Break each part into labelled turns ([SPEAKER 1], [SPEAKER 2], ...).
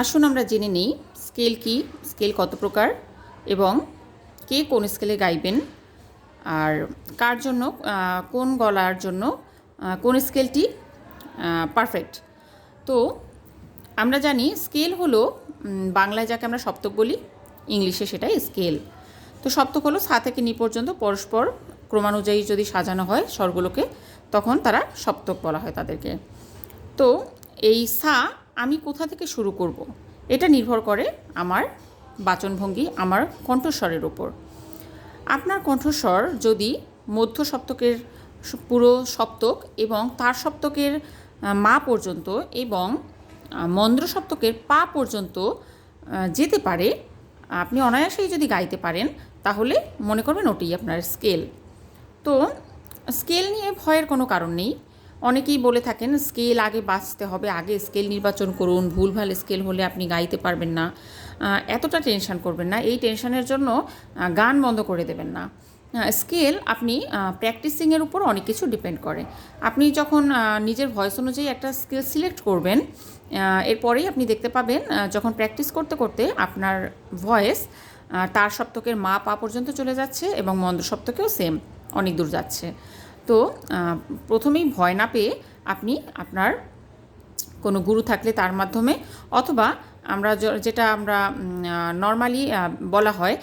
[SPEAKER 1] আসুন আমরা জেনে নিই স্কেল কি স্কেল কত প্রকার এবং কে কোন স্কেলে গাইবেন আর কার জন্য কোন গলার জন্য কোন স্কেলটি পারফেক্ট তো আমরা জানি স্কেল হলো বাংলায় যাকে আমরা সপ্তক বলি ইংলিশে সেটাই স্কেল তো সপ্তক হলো সা থেকে নি পর্যন্ত পরস্পর ক্রমানুযায়ী যদি সাজানো হয় স্বরগুলোকে তখন তারা সপ্তক বলা হয় তাদেরকে তো এই সা আমি কোথা থেকে শুরু করব। এটা নির্ভর করে আমার বাচনভঙ্গি আমার কণ্ঠস্বরের ওপর আপনার কণ্ঠস্বর যদি মধ্য সপ্তকের পুরো সপ্তক এবং তার সপ্তকের মা পর্যন্ত এবং মন্দ্র সপ্তকের পা পর্যন্ত যেতে পারে আপনি অনায়াসেই যদি গাইতে পারেন তাহলে মনে করবেন ওটি আপনার স্কেল তো স্কেল নিয়ে ভয়ের কোনো কারণ নেই অনেকেই বলে থাকেন স্কেল আগে বাঁচতে হবে আগে স্কেল নির্বাচন করুন ভুলভাল স্কেল হলে আপনি গাইতে পারবেন না এতটা টেনশান করবেন না এই টেনশানের জন্য গান বন্ধ করে দেবেন না স্কেল আপনি প্র্যাকটিসিংয়ের উপর অনেক কিছু ডিপেন্ড করে আপনি যখন নিজের ভয়েস অনুযায়ী একটা স্কেল সিলেক্ট করবেন এরপরেই আপনি দেখতে পাবেন যখন প্র্যাকটিস করতে করতে আপনার ভয়েস তার সপ্তকের মা পা পর্যন্ত চলে যাচ্ছে এবং মন্দ সপ্তকেও সেম অনেক দূর যাচ্ছে তো প্রথমেই ভয় না পেয়ে আপনি আপনার কোনো গুরু থাকলে তার মাধ্যমে অথবা আমরা যেটা আমরা নর্মালি বলা হয়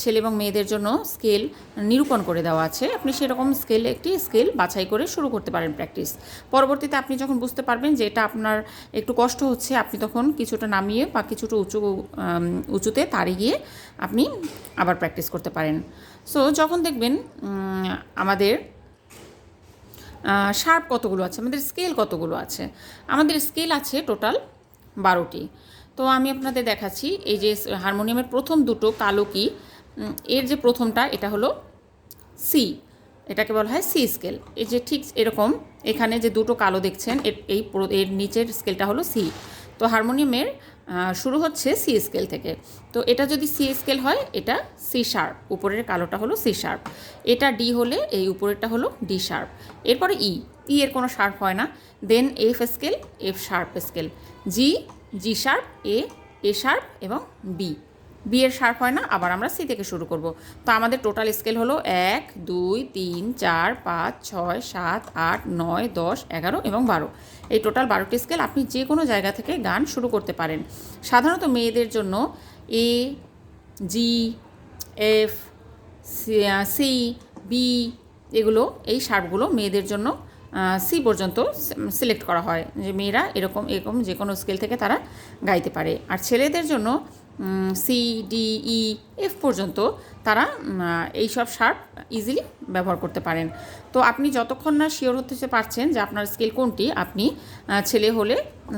[SPEAKER 1] ছেলে এবং মেয়েদের জন্য স্কেল নিরূপণ করে দেওয়া আছে আপনি সেরকম স্কেল একটি স্কেল বাছাই করে শুরু করতে পারেন প্র্যাকটিস পরবর্তীতে আপনি যখন বুঝতে পারবেন যে এটা আপনার একটু কষ্ট হচ্ছে আপনি তখন কিছুটা নামিয়ে বা কিছুটা উঁচু উঁচুতে তাড়ি গিয়ে আপনি আবার প্র্যাকটিস করতে পারেন সো যখন দেখবেন আমাদের শার্প কতগুলো আছে আমাদের স্কেল কতগুলো আছে আমাদের স্কেল আছে টোটাল বারোটি তো আমি আপনাদের দেখাচ্ছি এই যে হারমোনিয়ামের প্রথম দুটো কালো কি এর যে প্রথমটা এটা হলো সি এটাকে বলা হয় সি স্কেল এই যে ঠিক এরকম এখানে যে দুটো কালো দেখছেন এর এই এর নিচের স্কেলটা হলো সি তো হারমোনিয়ামের শুরু হচ্ছে সি স্কেল থেকে তো এটা যদি সি স্কেল হয় এটা সি শার্প উপরের কালোটা হলো সি শার্প এটা ডি হলে এই উপরেরটা হলো ডি শার্প এরপরে ই e। ই e এর কোনো শার্প হয় না then F scale F sharp scale G G sharp A A sharp এবং বি বিয়ের শার্প হয় না আবার আমরা সি থেকে শুরু করব তো আমাদের টোটাল স্কেল হলো এক দুই তিন চার পাঁচ ছয় সাত আট নয় দশ এগারো এবং বারো এই টোটাল বারোটি স্কেল আপনি যে কোনো জায়গা থেকে গান শুরু করতে পারেন সাধারণত মেয়েদের জন্য A G F C B এগুলো এই সার্ফগুলো মেয়েদের জন্য সি পর্যন্ত সিলেক্ট করা হয় যে মেয়েরা এরকম এরকম যে কোনো স্কেল থেকে তারা গাইতে পারে আর ছেলেদের জন্য সি ডি ই এফ পর্যন্ত তারা এই সব শার্প ইজিলি ব্যবহার করতে পারেন তো আপনি যতক্ষণ না শিওর হতে পারছেন যে আপনার স্কেল কোনটি আপনি ছেলে হলে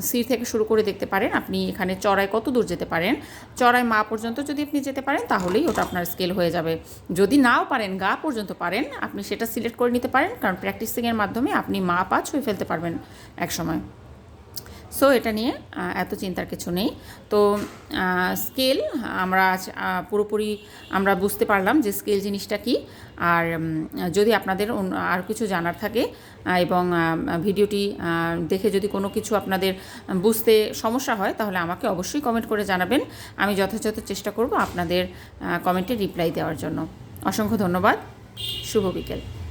[SPEAKER 1] সি থেকে শুরু করে দেখতে পারেন আপনি এখানে চড়ায় কত দূর যেতে পারেন চড়ায় মা পর্যন্ত যদি আপনি যেতে পারেন তাহলেই ওটা আপনার স্কেল হয়ে যাবে যদি নাও পারেন গা পর্যন্ত পারেন আপনি সেটা সিলেক্ট করে নিতে পারেন কারণ প্র্যাকটিসিংয়ের মাধ্যমে আপনি মা পা ছুঁয়ে ফেলতে পারবেন এক সময় সো এটা নিয়ে এত চিন্তার কিছু নেই তো স্কেল আমরা আজ পুরোপুরি আমরা বুঝতে পারলাম যে স্কেল জিনিসটা কি আর যদি আপনাদের আর কিছু জানার থাকে এবং ভিডিওটি দেখে যদি কোনো কিছু আপনাদের বুঝতে সমস্যা হয় তাহলে আমাকে অবশ্যই কমেন্ট করে জানাবেন আমি যথাযথ চেষ্টা করব আপনাদের কমেন্টে রিপ্লাই দেওয়ার জন্য অসংখ্য ধন্যবাদ শুভ বিকেল